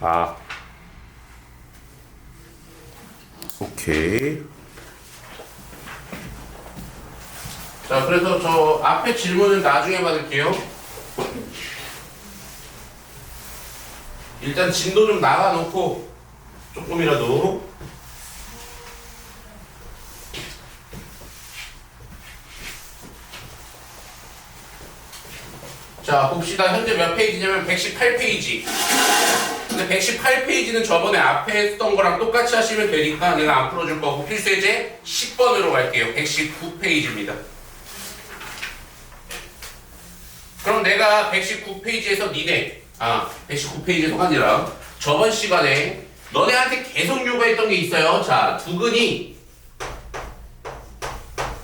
아. 오케이. 자, 그래서 저 앞에 질문은 나중에 받을게요. 일단 진도 좀 나가놓고 조금이라도 자 봅시다 현재 몇 페이지냐면 118페이지 근데 118페이지는 저번에 앞에 했던 거랑 똑같이 하시면 되니까 내가 안 풀어줄 거고 필수예제 10번으로 갈게요. 119페이지입니다. 그럼 내가 119페이지에서 니네 아 119페이지에서가 아니라 저번 시간에 너네한테 계속 요구했던 게 있어요. 자 두근이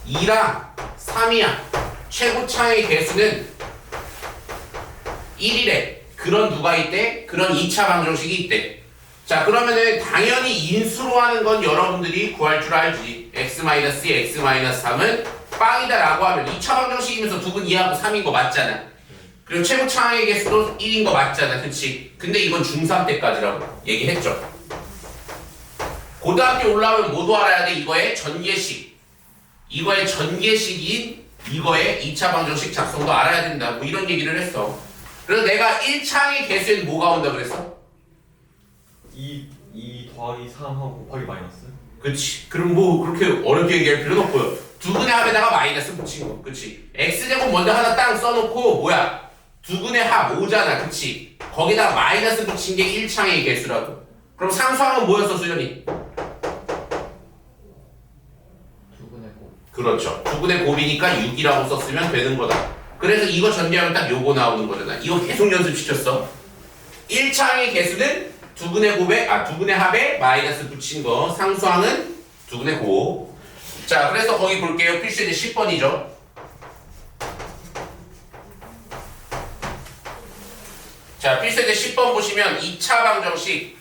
2랑 3이야. 최고 차의 개수는 1이래. 그런 누가 있대? 그런 2차 방정식이 있대. 자, 그러면은 당연히 인수로 하는 건 여러분들이 구할 줄 알지. x-2, x-3은 빵이다 라고 하면 2차 방정식이면서 두분 2하고 3인 거 맞잖아. 그리고 최고 차항의 개수도 1인 거 맞잖아. 그치? 근데 이건 중3 때까지라고 얘기했죠. 고등학교 올라오면 모두 알아야 돼. 이거의 전개식. 이거의 전개식인 이거의 2차 방정식 작성도 알아야 된다. 뭐 이런 얘기를 했어. 그래서 내가 1창의 개수에는 뭐가 온다 그랬어? 2, 2 더하기 3하고 곱하기 마이너스 그치. 그럼 뭐 그렇게 어렵게 얘기할 필요는 없고요. 두근의 합에다가 마이너스 붙인 거. 그치. x제곱 먼저 하나 땅 써놓고 뭐야? 두근의 합 5잖아. 그치. 거기다 마이너스 붙인 게 1창의 개수라고. 그럼 상수항은 뭐였어 수련이? 두근의 곱 그렇죠. 두근의 곱이니까 6이라고 썼으면 되는 거다. 그래서 이거 전개하면 딱 요거 나오는 거잖아. 이거 계속 연습시켰어. 1창의 개수는 두근의 곱에 아 두근의 합에 마이너스 붙인 거. 상수항은 두근의 곱. 자, 그래서 거기 볼게요. 필수제 10번이죠. 자, 필수제 10번 보시면 2차 방정식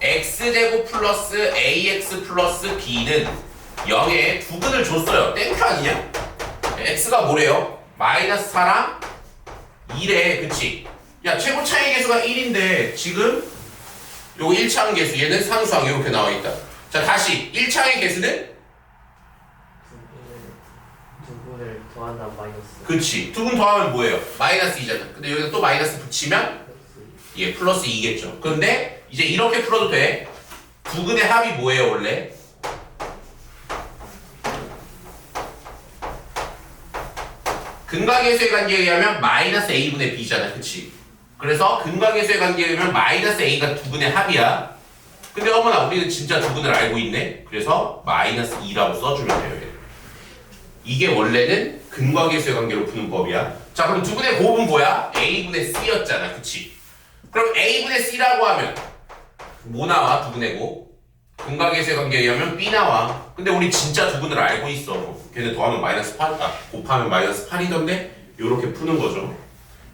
x제곱 플러스 ax 플러스 b는 0에 두근을 줬어요. 땡큐 아니냐? X가 뭐래요? 마이너스 4랑 2래 그치? 야 최고 차이 개수가 1인데 지금 요거 1차항 개수 얘는 상수항 이렇게 나와 있다. 자 다시. 1차항의 개수는? 두 분을 더한다 마이너스. 그치. 두 분 더하면 뭐예요? 마이너스 2잖아. 근데 여기다 또 마이너스 붙이면 예 플러스 2겠죠. 그런데 이제 이렇게 풀어도 돼. 두근의 합이 뭐예요 원래? 근각계수의 관계에 의하면 마이너스 a분의 b잖아 그치? 그래서 근각계수의 관계에 의하면 마이너스 a가 두근의 합이야 근데 어머나 우리는 진짜 두근을 알고 있네 그래서 마이너스 2라고 써주면 돼요. 이게 원래는 근각계수의 관계로 푸는 법이야 자 그럼 두근의 곱은 뭐야? a분의 c였잖아 그치? 그럼 a분의 c라고 하면 뭐 나와 두근의 곱? 근각계수의 관계에 의하면 b 나와 근데 우리 진짜 두근을 알고 있어 걔네 더하면 마이너스 8, 아, 곱하면 마이너스 8이던데 요렇게 푸는 거죠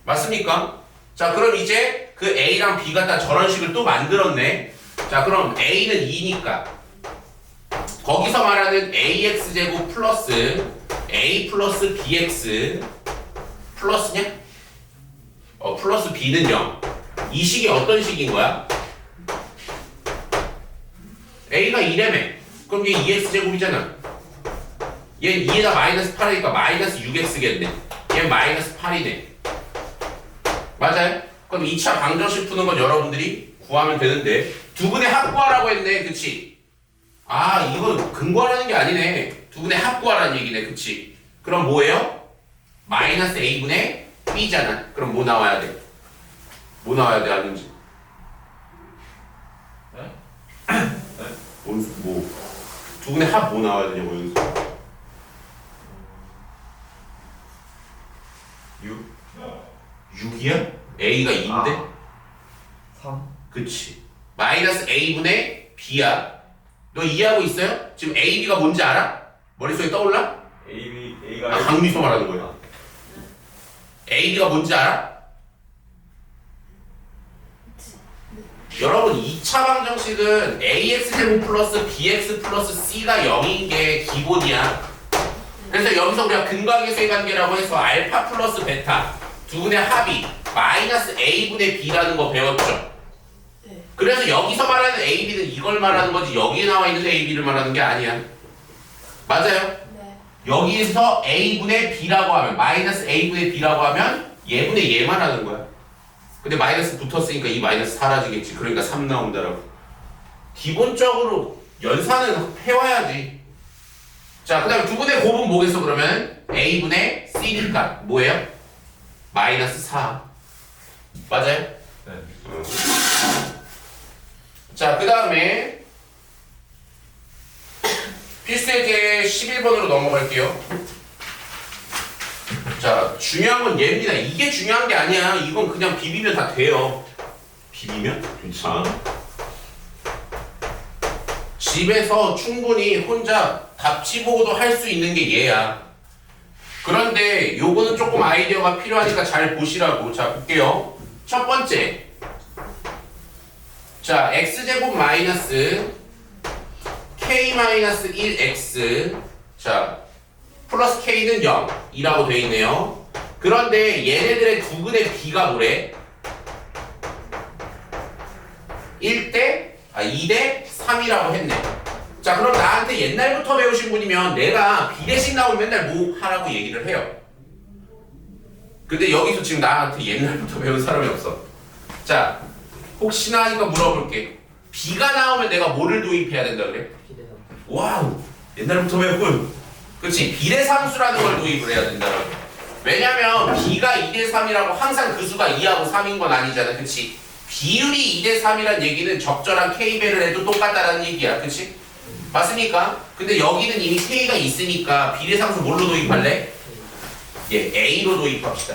맞습니까? 자 그럼 이제 그 a랑 b가 다 저런 식을 또 만들었네 자 그럼 a는 2니까 거기서 말하는 ax 제곱 플러스 a 플러스 bx 플러스냐? 어 플러스 b는 0. 이 식이 어떤 식인 거야? A가 2래매 그럼 얘 2x 제곱이잖아 얘 2에다 마이너스 8이니까 마이너스 6x겠네 얘 마이너스 8이네 맞아요? 그럼 2차 방정식 푸는 건 여러분들이 구하면 되는데 두 분의 합구하라고 했네 그치? 아 이거 근거하라는 게 아니네 두 분의 합구하라는 얘기네 그치? 그럼 뭐예요? 마이너스 a분의 b잖아 그럼 뭐 나와야 돼? 뭐 나와야 돼 아는지 원수 뭐 두 분의 합 뭐 나와야 되냐고 연수 6 6이야? a가 2인데? 3 그치 마이너스 a분의 b야 너 이해하고 있어요? 지금 a, b가 뭔지 알아? 머릿속에 떠올라? A, B, A가 아 강미소 말하는 거야 a, b가 뭔지 알아? 여러분 2차 방정식은 ax제곱 플러스 bx 플러스 c가 0인 게 기본이야 그래서 여기서 우리가 근각계수의 관계라고 해서 알파 플러스 베타 두 분의 합이 마이너스 a분의 b라는 거 배웠죠? 네. 그래서 여기서 말하는 a, b는 이걸 말하는 거지 여기에 나와 있는 a, b를 말하는 게 아니야. 맞아요? 네. 여기에서 a분의 b라고 하면 마이너스 a분의 b라고 하면 얘분의 얘만 하는 거야. 근데 마이너스 붙었으니까 이 마이너스 사라지겠지. 그러니까 3 나온다라고. 기본적으로 연산은 해와야지. 자, 그 다음에 두 분의 곱은 뭐겠어, 그러면? a분의 c니까 뭐예요? 마이너스 4. 맞아요? 네. 자, 그 다음에 필수예제 11번으로 넘어갈게요. 자, 중요한 건 얘입니다. 이게 중요한 게 아니야. 이건 그냥 비비면 다 돼요. 비비면? 괜찮아. 집에서 충분히 혼자 답지 보고도 할 수 있는 게 얘야. 그런데 요거는 조금 아이디어가 필요하니까 잘 보시라고. 자, 볼게요. 첫 번째. 자, x제곱 마이너스 k 마이너스 1x 자 플러스 k는 0이라고 되어 있네요. 그런데 얘네들의 두 근의 비가 뭐래? 1대 아 2대 3이라고 했네. 자 그럼 나한테 옛날부터 배우신 분이면 내가 비 대신 나오면 맨날 뭐 하라고 얘기를 해요. 근데 여기서 지금 나한테 옛날부터 배운 사람이 없어. 자 혹시나 하니까 물어볼게. 비가 나오면 내가 뭐를 도입해야 된다 그래? 와우 옛날부터 배웠군 그렇지. 비례상수라는 걸 도입을 해야 된다라고. 왜냐면 b가 2대 3이라고 항상 그 수가 2하고 3인 건 아니잖아. 그치 비율이 2대 3이란 얘기는 적절한 k배를 해도 똑같다라는 얘기야. 그치 맞습니까? 근데 여기는 이미 k가 있으니까 비례상수 뭘로 도입할래? 예 a로 도입합시다.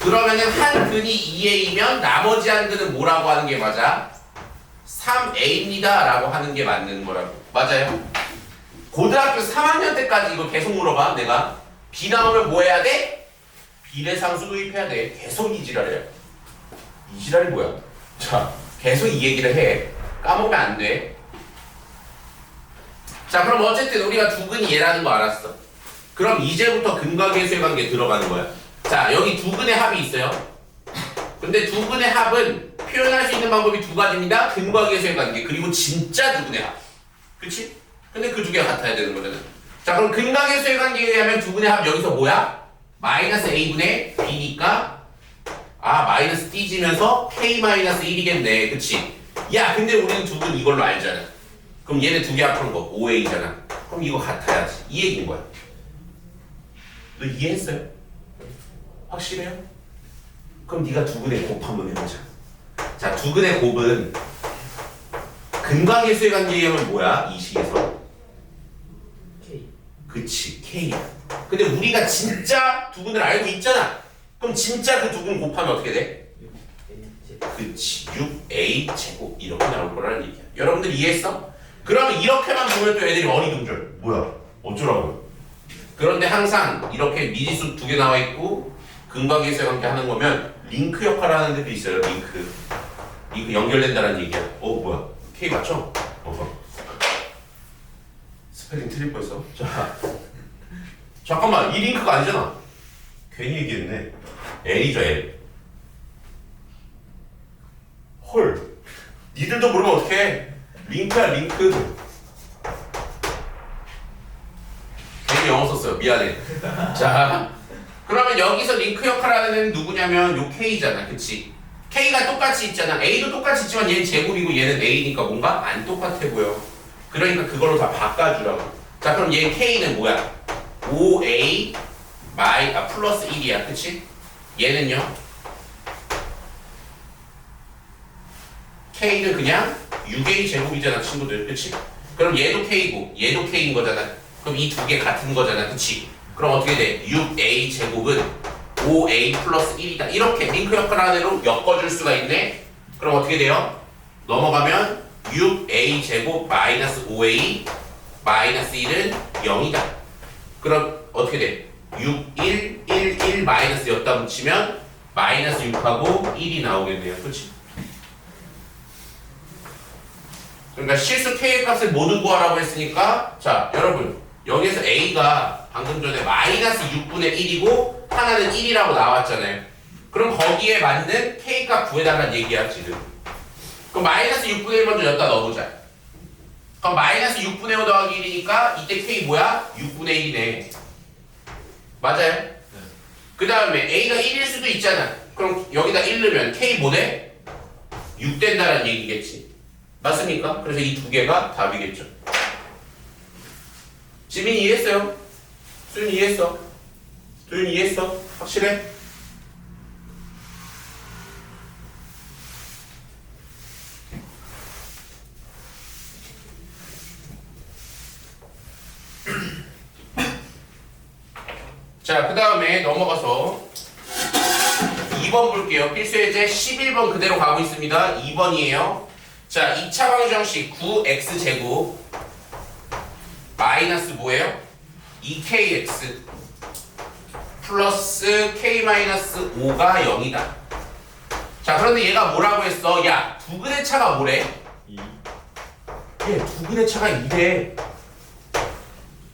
그러면은 한 근이 2a이면 나머지 한 근은 뭐라고 하는 게 맞아? 3a입니다. 라고 하는 게 맞는 거라고. 맞아요? 고등학교 3학년 때까지 이거 계속 물어봐 내가. 비 나오면 뭐 해야 돼? 비례상수 도입해야 돼. 계속 이 지랄이야 이 지랄이 뭐야? 자 계속 이 얘기를 해. 까먹으면 안돼. 자 그럼 어쨌든 우리가 두 근이 얘라는 거 알았어. 그럼 이제부터 근과 계수의 관계 들어가는 거야. 자 여기 두 근의 합이 있어요. 근데 두 근의 합은 표현할 수 있는 방법이 두 가지입니다. 근과 계수의 관계 그리고 진짜 두 근의 합. 그치? 근데 그 두 개가 같아야 되는 거잖아. 자 그럼 계수의 관계에 의하면 두 근의 합 여기서 뭐야? 마이너스 a분의 b니까 아 마이너스 띄지면서 k 마이너스 1이겠네. 그치? 야 근데 우리는 두근 이걸로 알잖아. 그럼 얘네 두 개 합한 거 5a잖아. 그럼 이거 같아야지. 이 얘기인 거야. 너 이해했어요? 확실해요? 그럼 네가 두 근의 곱 한번 해보자. 자, 두 근의 곱은 근과 계수의 관계에 의하면 뭐야? 이 식에서. 그치, K야. 근데 우리가 진짜 두 근을 알고 있잖아. 그럼 진짜 그두근 곱하면 어떻게 돼? 6. A. 그치, 6A 제곱 이렇게 나올 거라는 얘기야. 여러분들 이해했어? 그러면 이렇게만 보면 또 애들이 어리둥절. 뭐야? 어쩌라고요? 그런데 항상 이렇게 미지수 두 개 나와 있고 계수의 관계 하는 거면 링크 역할을 하는 데도 있어요. 링크. 링크 연결된다는 얘기야. 어 뭐야? K 맞죠? 어. 스펠링 틀릴 뻔했어. 자, 잠깐만 이 링크가 아니잖아. 괜히 얘기했네. L이죠 L. 헐. 니들도 모르면 어떡해. 링크야 링크. 괜히 영어 썼어요. 미안해. 자, 그러면 여기서 링크 역할을 하는 누구냐면 요 K잖아. 그치? K가 똑같이 있잖아. A도 똑같이 있지만 얘는 제곱이고 얘는 A니까 뭔가 안 똑같아 보여. 그러니까 그걸로 다 바꿔주라고. 자, 그럼 얘 K는 뭐야? 5A 마이, 아, 플러스 1이야. 그치? 얘는요? K는 그냥 6A 제곱이잖아, 친구들. 그치? 그럼 얘도 K고, 얘도 K인 거잖아. 그럼 이 두 개 같은 거잖아. 그치? 그럼 어떻게 돼? 6A 제곱은 5A 플러스 1이다. 이렇게 링크 역할 안으로 엮어줄 수가 있네. 그럼 어떻게 돼요? 넘어가면 6A 제곱 마이너스 5A 마이너스 1은 0이다. 그럼 어떻게 돼? 6, 1, 1, 1 마이너스 였다 붙이면 마이너스 6하고 1이 나오겠네요. 그렇지? 그러니까 실수 K의 값을 모두 구하라고 했으니까 자 여러분 여기에서 A가 방금 전에 마이너스 6분의 1이고 하나는 1이라고 나왔잖아요. 그럼 거기에 맞는 K값 구해달라는 얘기야 지금 그럼 마이너스 6분의 1 먼저 여기다 넣어보자 그럼 마이너스 6분의 5 더하기 1이니까 이때 K 뭐야? 6분의 1이네 맞아요? 그 다음에 A가 1일 수도 있잖아 그럼 여기다 1 넣으면 K 뭐네? 6 된다는 얘기겠지 맞습니까? 그래서 이 두 개가 답이겠죠 지민이 이해했어요? 수윤이 이해했어? 도윤이 이해했어? 확실해? 자, 그 다음에 넘어가서 2번 볼게요. 필수예제 11번 그대로 가고 있습니다. 2번이에요. 자, 2차 방정식 9x제곱 마이너스 뭐예요? 2kx 플러스 k 마이너스 5가 0이다. 자, 그런데 얘가 뭐라고 했어? 야, 두 근의 차가 뭐래? 2얘 두근의 차가 2래.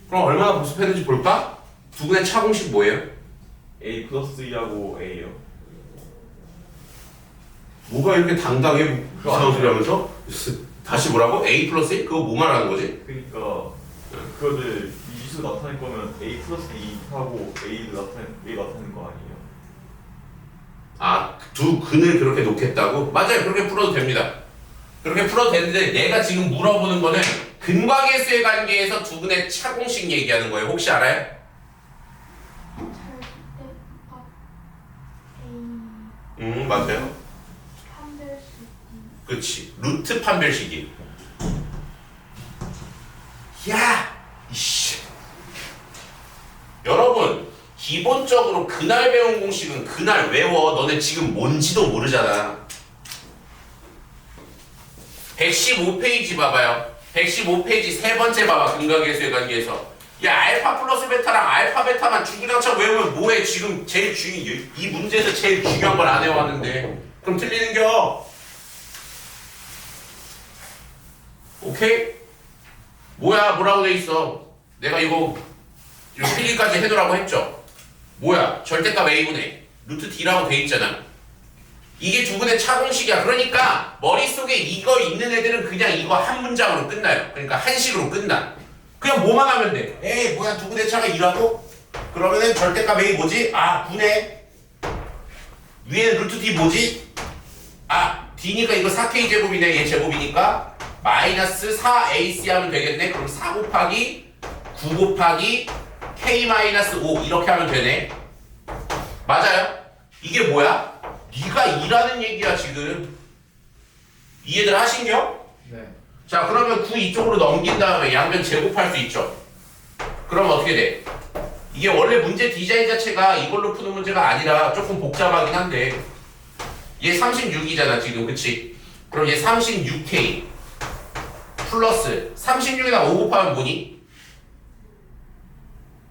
그럼 얼마나 복습했는지 볼까? 두근의 차 공식 뭐예요? A 플러스 2하고 A요 뭐가 이렇게 당당해 이상한 소리 하면서? 다시 뭐라고? A 플러스 1? 그거 뭐 말하는 거지? 그러니까 그거를 이 지수 나타낼 거면 A 플러스 2하고 A를 나타내 A 나타내는 거 아니에요? 아, 두 근을 그렇게 놓겠다고? 맞아요. 그렇게 풀어도 됩니다. 그렇게 풀어도 되는데 내가 지금 물어보는 거는 근과 계수의 관계에서 두 근의 차공식 얘기하는 거예요. 혹시 알아요? 절대값 A 음, 맞아요. 판별식 그치. 루트 판별식이. 야! 이씨. 여러분, 기본적으로 그날 배운 공식은 그날 외워. 너네 지금 뭔지도 모르잖아. 115페이지 봐봐요. 115페이지 세 번째 봐봐. 근각계수의 관계에서. 야, 알파 플러스 베타랑 알파 베타만 주구장창 외우면 뭐해? 지금 제일 중, 이 문제에서 제일 중요한 걸 안 해왔는데. 그럼 틀리는겨? 오케이? 뭐야 뭐라고 돼 있어 내가 이거 요 필기까지 해두라고 했죠 뭐야 절대값 A분의 루트 D라고 돼 있잖아 이게 두 분의 차공식이야 그러니까 머릿속에 이거 있는 애들은 그냥 이거 한 문장으로 끝나요 그러니까 한식으로 끝나 그냥 뭐만 하면 돼 에이 뭐야 두 분의 차가 2라고? 그러면은 절대값 A 뭐지? 아 9네 위에는 루트 D 뭐지? 아 D니까 이거 4K 제곱이네 얘 제곱이니까 마이너스 4AC 하면 되겠네 그럼 4 곱하기 9 곱하기 K 마이너스 5 이렇게 하면 되네 맞아요? 이게 뭐야? 네가 일하는 얘기야 지금 이해들 하신겨? 네. 자 그러면 9 이쪽으로 넘긴 다음에 양변 제곱할 수 있죠 그럼 어떻게 돼? 이게 원래 문제 디자인 자체가 이걸로 푸는 문제가 아니라 조금 복잡하긴 한데 얘 36이잖아 지금 그치? 그럼 얘 36K 플러스 36에다 5 곱하면 뭐니?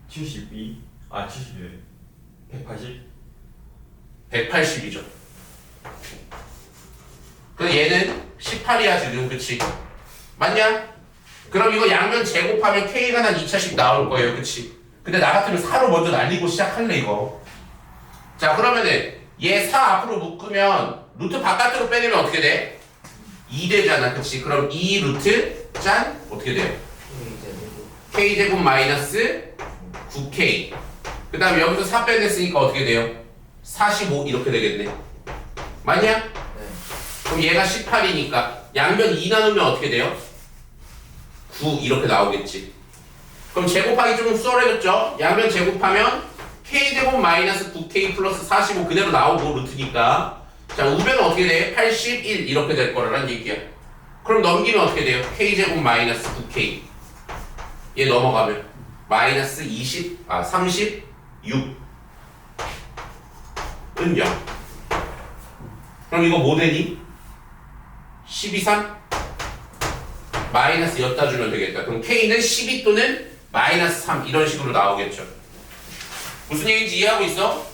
72? 아 71. 180? 180이죠 그래서 얘는 18이야 지금 그치? 맞냐? 그럼 이거 양면 제곱하면 K가 한 2차씩 나올 거예요 그치? 근데 나 같으면 4로 먼저 날리고 시작할래 이거 자 그러면은 얘 4 앞으로 묶으면 루트 바깥으로 빼내면 어떻게 돼? 2 되잖아 그치? 그럼 2 루트 짠 어떻게 돼요? K제곱 마이너스 9K 그 다음에 여기서 4 빼냈으니까 어떻게 돼요? 45 이렇게 되겠네 맞냐? 네. 그럼 얘가 18이니까 양변 2 나누면 어떻게 돼요? 9 이렇게 나오겠지 그럼 제곱하기 좀 수월해졌죠? 양변 제곱하면 K제곱 마이너스 9K 플러스 45 그대로 나오고 루트니까 자 우변은 어떻게 돼? 81 이렇게 될 거라는 얘기야 그럼 넘기면 어떻게 돼요? K제곱 마이너스 9K 얘 넘어가면 마이너스 20, 아 36 은영 그럼 이거 뭐 되니? 12, 3 마이너스 였다 주면 되겠다. 그럼 K는 12 또는 마이너스 3 이런 식으로 나오겠죠. 무슨 얘기인지 이해하고 있어?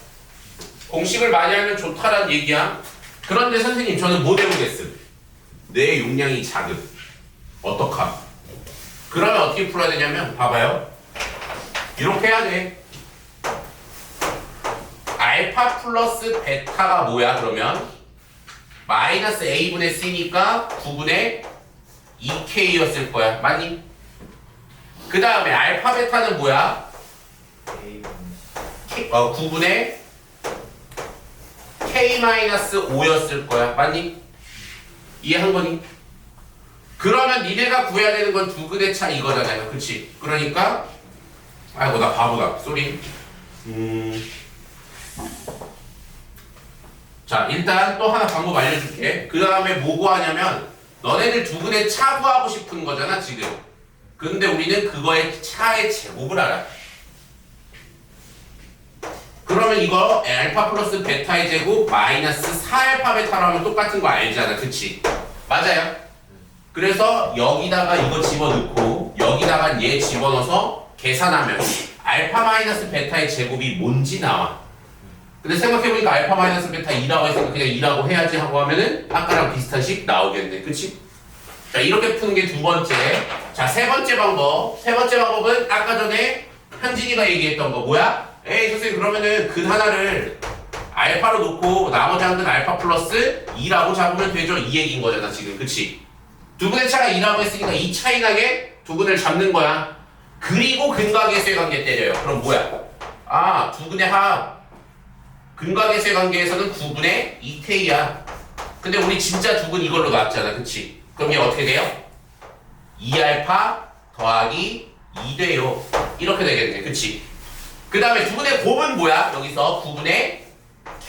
공식을 많이 알면 좋다라는 얘기야. 그런데 선생님 저는 못 외우겠음? 내 용량이 작음. 어떡함? 그러면 어떻게 풀어야 되냐면 봐봐요. 이렇게 해야 돼. 알파 플러스 베타가 뭐야 그러면? 마이너스 a분의 c니까 9분의 2k였을 거야 맞니? 그 다음에 알파 베타는 뭐야? K, 어 9분의 k-5였을 거야 맞니? 이해한 거니? 그러면 니네가 구해야 되는 건 두 근의 차 이거잖아요 그치? 그러니까 아이고 나 바보다 쏘리 음... 자 일단 또 하나 방법 알려줄게 그 다음에 뭐 구하냐면 너네들 두 근의 차 구하고 싶은 거잖아 지금. 근데 우리는 그거의 차의 제곱을 알아 그러면 이거 알파 플러스 베타의 제곱 마이너스 4알파 베타로 하면 똑같은 거 알잖아 그치? 맞아요? 그래서 여기다가 이거 집어넣고 여기다가 얘 집어넣어서 계산하면 알파 마이너스 베타의 제곱이 뭔지 나와 근데 생각해보니까 알파 마이너스 베타 2라고 했으니까 그냥 2라고 해야지 하고 하면은 아까랑 비슷한 식 나오겠네. 그치? 자 이렇게 푸는 게 두 번째. 자 세 번째 방법. 세 번째 방법은 아까 전에 현진이가 얘기했던 거. 뭐야? 에이 선생님 그러면은 근 하나를 알파로 놓고 나머지 한근 알파 플러스 2라고 잡으면 되죠? 이 얘기인 거잖아 지금. 그치? 두 분의 차가 2라고 했으니까 이 차이 나게 두 근을 잡는 거야. 그리고 근각계수의 관계 때려요. 그럼 뭐야? 아 두 근의 합 근각계수의 관계에서는 9분의 2k야 근데 우리 진짜 두근 이걸로 나왔잖아 그치? 그럼 얘 어떻게 돼요? 2알파 더하기 2 돼요 이렇게 되겠네 그치? 그 다음에 두 분의 곱은 뭐야? 여기서 9분의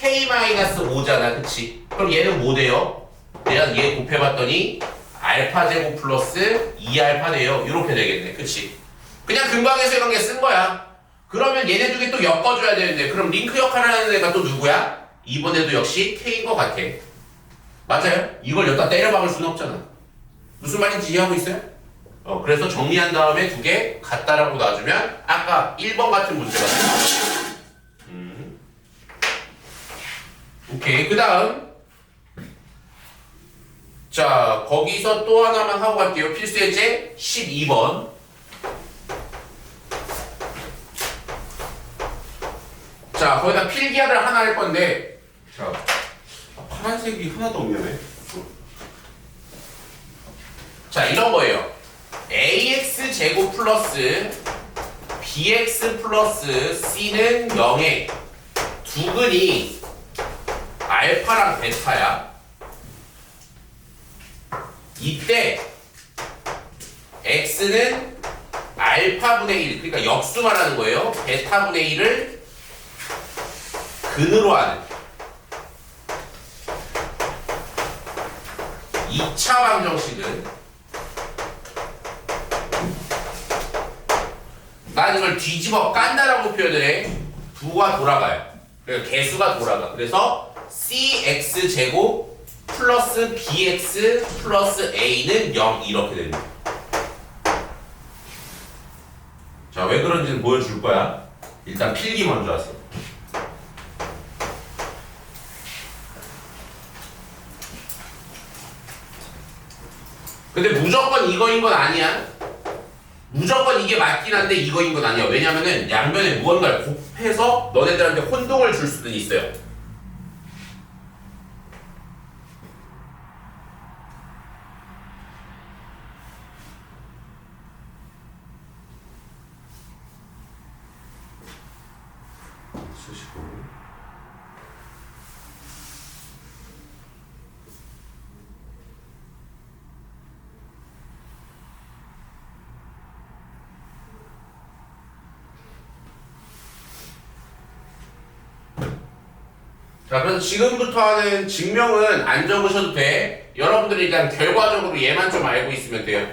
k-5잖아 그치? 그럼 얘는 뭐 돼요? 내가 얘 곱해봤더니 알파 제곱 플러스 2알파 돼요 이렇게 되겠네 그치? 그냥 근방에서의 관계 쓴 거야 그러면 얘네 두 개 또 엮어줘야 되는데 그럼 링크 역할을 하는 애가 또 누구야? 이번에도 역시 k인 것 같아 맞아요? 이걸 여기다 때려 박을 수는 없잖아 무슨 말인지 이해하고 있어요? 어, 그래서 정리한 다음에 두 개 같다라고 놔주면 아까 1번 같은 문제가 돼요. 음. 오케이 그 다음 자 거기서 또 하나만 하고 갈게요 필수 예제 12번 자 거기다 필기하를 하나 할 건데. 자 아, 파란색이 하나도 없네? 자 이런 거예요. Ax 제곱 플러스 bx 플러스 c는 0에. 두 근이 알파랑 베타야. 이때 x는 알파분의 1 그러니까 역수 말하는 거예요. 베타분의 1을 근으로 하는 2차 방정식은 난 이걸 뒤집어 깐다라고 표현을 해. 부가 돌아가요. 그러니까 개수가 돌아가. 그래서 cx 제곱 플러스 bx 플러스 a는 0 이렇게 됩니다. 자, 왜 그런지는 보여줄 거야. 일단 필기 먼저 하세요. 근데 무조건 이거인 건 아니야. 무조건 이게 맞긴 한데 이거인 건 아니야. 왜냐면은 양면에 무언가를 곱해서 너네들한테 혼동을 줄 수는 있어요. 그래서 지금부터 하는 증명은 안 적으셔도 돼. 여러분들이 일단 결과적으로 얘만 좀 알고 있으면 돼요.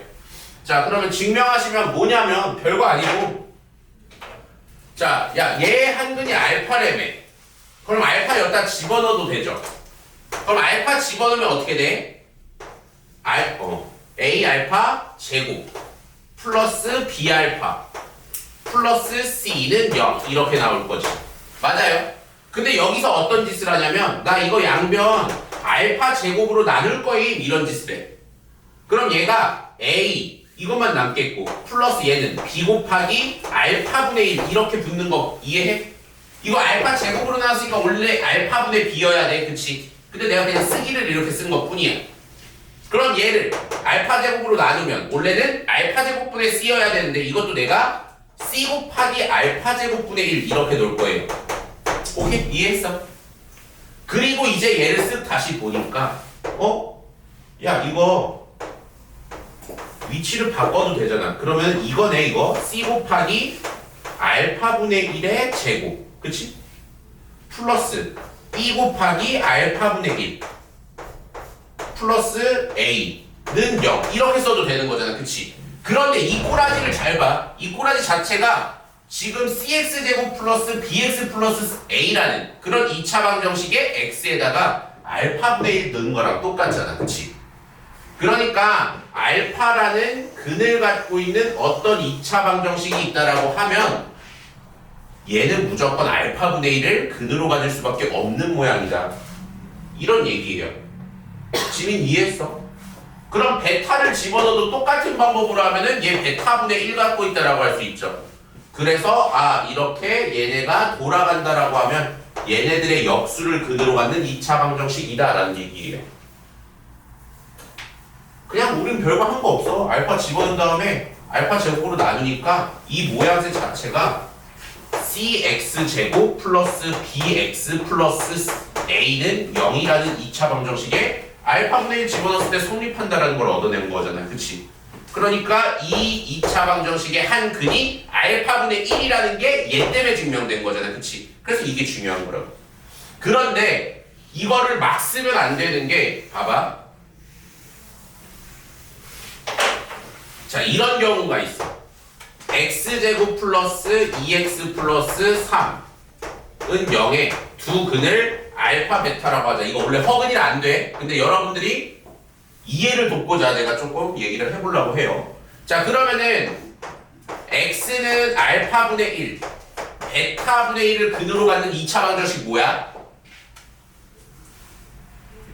자, 그러면 증명하시면 뭐냐면 별거 아니고. 자, 야, 얘 한근이 알파래매. 그럼 알파 여기다 집어넣어도 되죠. 그럼 알파 집어넣으면 어떻게 돼? 알, 어, A 알파 제곱 플러스 B 알파 플러스 C는 0 이렇게 나올 거지. 맞아요. 근데 여기서 어떤 짓을 하냐면 나 이거 양변 알파 제곱으로 나눌 거임 이런 짓을 해. 그럼 얘가 A 이것만 남겠고 플러스 얘는 B 곱하기 알파분의 1 이렇게 붙는 거 이해해? 이거 알파 제곱으로 나왔으니까 원래 알파분의 b여야 돼 그치? 근데 내가 그냥 쓰기를 이렇게 쓴 것 뿐이야 그럼 얘를 알파 제곱으로 나누면 원래는 알파 제곱분의 c여야 되는데 이것도 내가 c 곱하기 알파 제곱분의 1 이렇게 놓을 거예요 오케이 이해했어? 그리고 이제 얘를 쓱 다시 보니까 어? 야 이거 위치를 바꿔도 되잖아 그러면 이거네 이거 c 곱하기 알파분의 1의 제곱 그치? 플러스 b 곱하기 알파분의 1 플러스 a는 0 이렇게 써도 되는 거잖아 그치? 그런데 이 꼬라지를 잘 봐 이 꼬라지 자체가 지금 cx제곱 플러스 bx 플러스 a라는 그런 2차 방정식의 x에다가 알파분의 1 넣은 거랑 똑같잖아 그치? 그러니까 알파라는 근을 갖고 있는 어떤 2차 방정식이 있다라고 하면 얘는 무조건 알파분의 1을 근으로 가질 수밖에 없는 모양이다. 이런 얘기예요. 지민 이해했어? 그럼 베타를 집어넣어도 똑같은 방법으로 하면은 얘 베타분의 1 갖고 있다라고 할 수 있죠. 그래서 아 이렇게 얘네가 돌아간다라고 하면 얘네들의 역수를 근으로 갖는 2차 방정식이다라는 얘기예요. 그냥 우린 별거 한 거 없어. 알파 집어넣은 다음에 알파 제곱으로 나누니까 이 모양새 자체가 cx 제곱 플러스 bx 플러스 a는 0이라는 2차 방정식에 알파분의 1 집어넣었을 때 성립한다라는 걸 얻어낸 거잖아. 그치? 그러니까 이 2차 방정식의 한 근이 알파분의 1이라는 게 얘 때문에 증명된 거잖아. 그치? 그래서 이게 중요한 거라고. 그런데 이거를 막 쓰면 안 되는 게 봐봐. 자, 이런 경우가 있어. x제곱 플러스 2x 플러스 3은 0의 두 근을 알파 베타라고 하자. 이거 원래 허근이라 안 돼. 근데 여러분들이 이해를 돕고자 내가 조금 얘기를 해보려고 해요. 자, 그러면은 x는 알파분의 1, 베타분의 1을 근으로 갖는 2차 방정식 뭐야?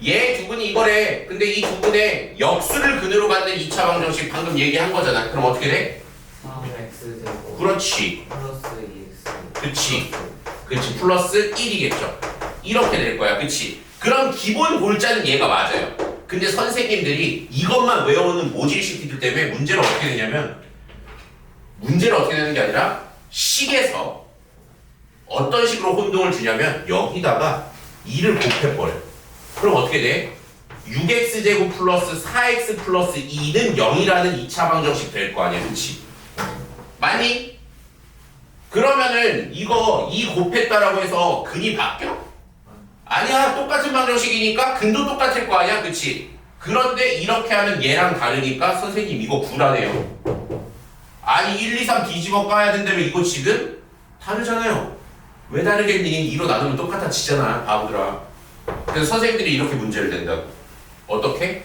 얘두 근이 이거래. 근데 이두 근의 역수를 근으로 갖는 2차 방정식 방금 얘기한 거잖아. 그럼 어떻게 돼? 3x 제곱 그렇지. 플러스 2x 그치. 그치. 플러스 1이겠죠. 이렇게 될 거야. 그치. 그럼 기본 골자는 얘가 맞아요. 근데 선생님들이 이것만 외워오는 모질 시키들 때문에 문제를 어떻게 내냐면 문제를 어떻게 내는 게 아니라 식에서 어떤 식으로 혼동을 주냐면 여기다가 2를 곱해버려. 그럼 어떻게 돼? 6x제곱 플러스 4x 플러스 2는 0이라는 2차 방정식 될 거 아니야. 그치? 맞니? 그러면은 이거 2 곱했다라고 해서 근이 바뀌어? 아니야 똑같은 방정식이니까 근도 똑같을 거 아니야 그치? 그런데 이렇게 하면 얘랑 다르니까 선생님 이거 불안해요 아니 1, 2, 3 뒤집어 까야 된다면 이거 지금 다르잖아요 왜 다르겠니? 2로 나누면 똑같아 지잖아 바보들아 그래서 선생님들이 이렇게 문제를 낸다고 어떻게?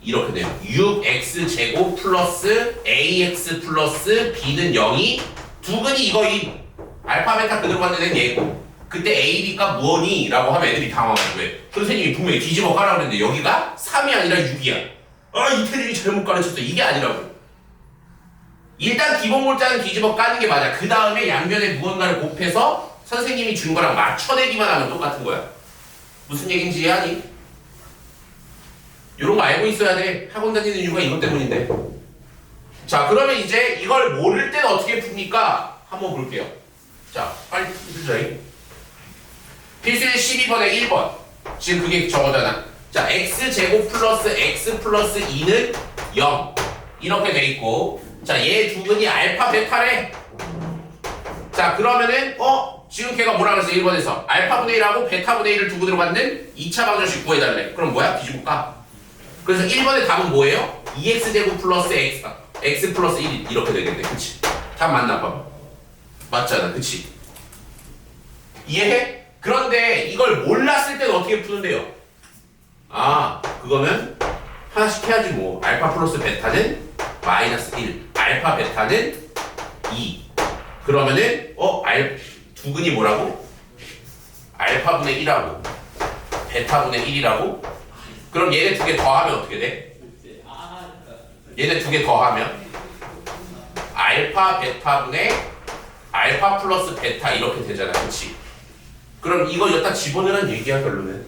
이렇게 돼요. 6x 제곱 플러스 ax 플러스 b는 0이 두 근이 이거인 알파 베타 그대로 애는 얘고 그때 a, b가 뭐니? 라고 하면 애들이 당황하죠. 왜? 선생님이 분명히 뒤집어 까라고 그랬는데 여기가 3이 아니라 6이야. 아 이태들이 잘못 가르쳤어. 이게 아니라고. 일단 기본 골자는 뒤집어 까는 게 맞아. 그 다음에 양변에 무언가를 곱해서 선생님이 준 거랑 맞춰내기만 하면 똑같은 거야. 무슨 얘긴지 이해하니? 이런 거 알고 있어야 돼. 학원 다니는 이유가 이것 때문인데. 자, 그러면 이제 이걸 모를 때는 어떻게 풉니까? 한번 볼게요. 자, 빨리 풀자. 필수일 12번에 1번. 지금 그게 저거잖아. 자, x제곱 플러스 x 플러스 2는 0. 이렇게 돼 있고. 자, 얘두 근이 알파 베타래. 자, 그러면은, 어? 지금 걔가 뭐라 그랬어? 1번에서. 알파분의 1하고 베타분의 1을 두 근으로 받는 2차 방정식 구해달래. 그럼 뭐야? 뒤집을까? 그래서 1번의 답은 뭐예요? 2x제곱 플러스 x, 아, x 플러스 1 이렇게 되겠네. 그치? 답 맞나 봐. 맞잖아. 그치? 이해해? 그런데 이걸 몰랐을 때는 어떻게 푸는데요? 아, 그거면 하나씩 해야지 뭐. 알파 플러스 베타는 마이너스 1, 알파 베타는 2. 그러면은 어, 알, 두 근이 뭐라고? 알파분의 1하고 베타분의 1이라고? 그럼 얘네 두 개 더하면 어떻게 돼? 얘네 두 개 더하면 알파 베타분의 알파 플러스 베타 이렇게 되잖아 그치? 그럼 이거 여기다 집어넣으란 얘기야 결론은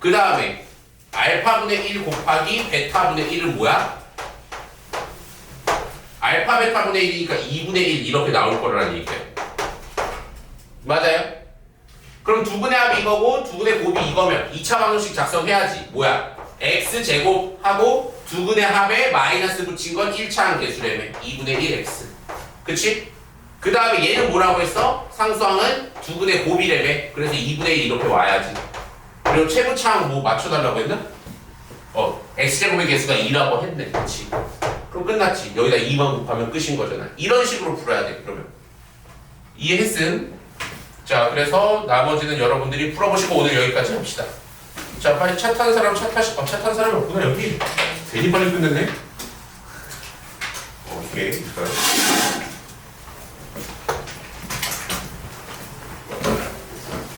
그 다음에 알파분의 1 곱하기 베타분의 1은 뭐야? 알파 베타분의 1이니까 2분의 1 이렇게 나올 거라는 얘기야 맞아요? 그럼 두 분의 합이 이거고 두 분의 곱이 이거면 2차 방정식 작성해야지 뭐야? x제곱하고 두 분의 합에 마이너스 붙인 건 1차 함계수래며 2분의 1x 그치? 그 다음에 얘는 뭐라고 했어? 상수항은 두 분의 곱이래며 그래서 2분의 1 이렇게 와야지. 그리고 최고차항 뭐 맞춰달라고 했나? 어 x제곱의 개수가 2라고 했네. 그치? 그럼 끝났지. 여기다 2만 곱하면 끝인 거잖아. 이런 식으로 풀어야 돼 그러면. 이해했음? 자 그래서 나머지는 여러분들이 풀어보시고 오늘 여기까지 합시다. 자 빨리 차 타는 사람 차 타시 어, 차타는 사람이 없구나 여기. 괜히 빨리 끝냈네. 오케이 그러니까